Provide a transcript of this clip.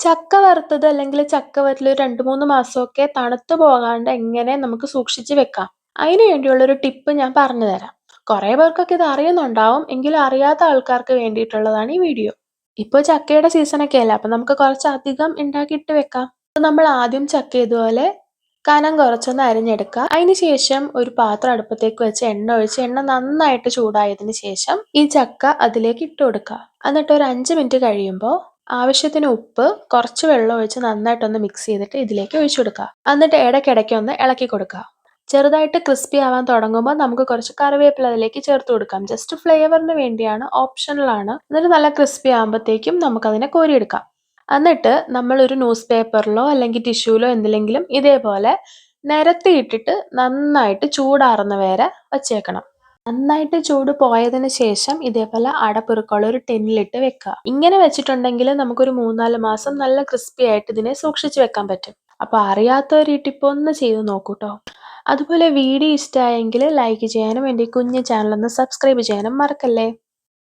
ചക്ക വറുത്തത് അല്ലെങ്കിൽ ചക്ക ഒരു രണ്ട് മൂന്ന് മാസമൊക്കെ തണുത്ത് പോകാണ്ട് എങ്ങനെ നമുക്ക് സൂക്ഷിച്ച് വെക്കാം? അതിന് വേണ്ടിയുള്ളൊരു ടിപ്പ് ഞാൻ പറഞ്ഞു തരാം. കുറേ പേർക്കൊക്കെ ഇത് അറിയുന്നുണ്ടാവും. എങ്കിലും അറിയാത്ത ആൾക്കാർക്ക് വേണ്ടിയിട്ടുള്ളതാണ് ഈ വീഡിയോ. ഇപ്പോൾ ചക്കയുടെ സീസണൊക്കെ അല്ലേ? അപ്പം നമുക്ക് കുറച്ച് അധികം ഉണ്ടാക്കിയിട്ട് വെക്കാം. നമ്മൾ ആദ്യം ചക്ക ഇതുപോലെ കനം കുറച്ചൊന്ന് അരിഞ്ഞെടുക്കുക. അതിന് ശേഷം ഒരു പാത്രം അടുപ്പത്തേക്ക് വെച്ച് എണ്ണ ഒഴിച്ച് എണ്ണ നന്നായിട്ട് ചൂടായതിന് ശേഷം ഈ ചക്ക അതിലേക്ക് ഇട്ട് കൊടുക്കുക. എന്നിട്ട് ഒരു അഞ്ച് മിനിറ്റ് കഴിയുമ്പോൾ ആവശ്യത്തിന് ഉപ്പ് കുറച്ച് വെള്ളം ഒഴിച്ച് നന്നായിട്ടൊന്ന് മിക്സ് ചെയ്തിട്ട് ഇതിലേക്ക് ഒഴിച്ചു കൊടുക്കുക. എന്നിട്ട് ഇടയ്ക്കിടയ്ക്ക് ഒന്ന് ഇളക്കി കൊടുക്കുക. ചെറുതായിട്ട് ക്രിസ്പി ആവാൻ തുടങ്ങുമ്പോൾ നമുക്ക് കുറച്ച് കറിവേപ്പില അതിലേക്ക് ചേർത്ത് കൊടുക്കാം. ജസ്റ്റ് ഫ്ലേവറിന് വേണ്ടിയാണ് ഓപ്ഷണൽ ആണ്. എന്നിട്ട് നല്ല ക്രിസ്പി ആകുമ്പോഴത്തേക്കും നമുക്കതിനെ കോരിയെടുക്കാം. എന്നിട്ട് നമ്മൾ ഒരു ന്യൂസ് പേപ്പറിലോ അല്ലെങ്കിൽ ടിഷ്യൂലോ എന്തിലെങ്കിലും ഇതേപോലെ നിരത്തിയിട്ടിട്ട് നന്നായിട്ട് ചൂടാറുന്ന വരെ വച്ചേക്കണം. നന്നായിട്ട് ചൂട് പോയതിന് ശേഷം ഇതേപോലെ അടപ്പിറുക്കുള്ള ഒരു ടെന്നിലിട്ട് വെക്കുക. ഇങ്ങനെ വെച്ചിട്ടുണ്ടെങ്കിൽ നമുക്കൊരു മൂന്നാൽ മാസം നല്ല ക്രിസ്പി ആയിട്ട് ഇതിനെ സൂക്ഷിച്ചു വെക്കാൻ പറ്റും. അപ്പോൾ അറിയാത്തവർ ഈ ടിപ്പ് ഒന്ന് ചെയ്ത് നോക്കൂട്ടോ അതുപോലെ വീഡിയോ ഇഷ്ടമായെങ്കിൽ ലൈക്ക് ചെയ്യാനും എന്റെ കുഞ്ഞു ചാനലൊന്ന് സബ്സ്ക്രൈബ് ചെയ്യാനും മറക്കല്ലേ?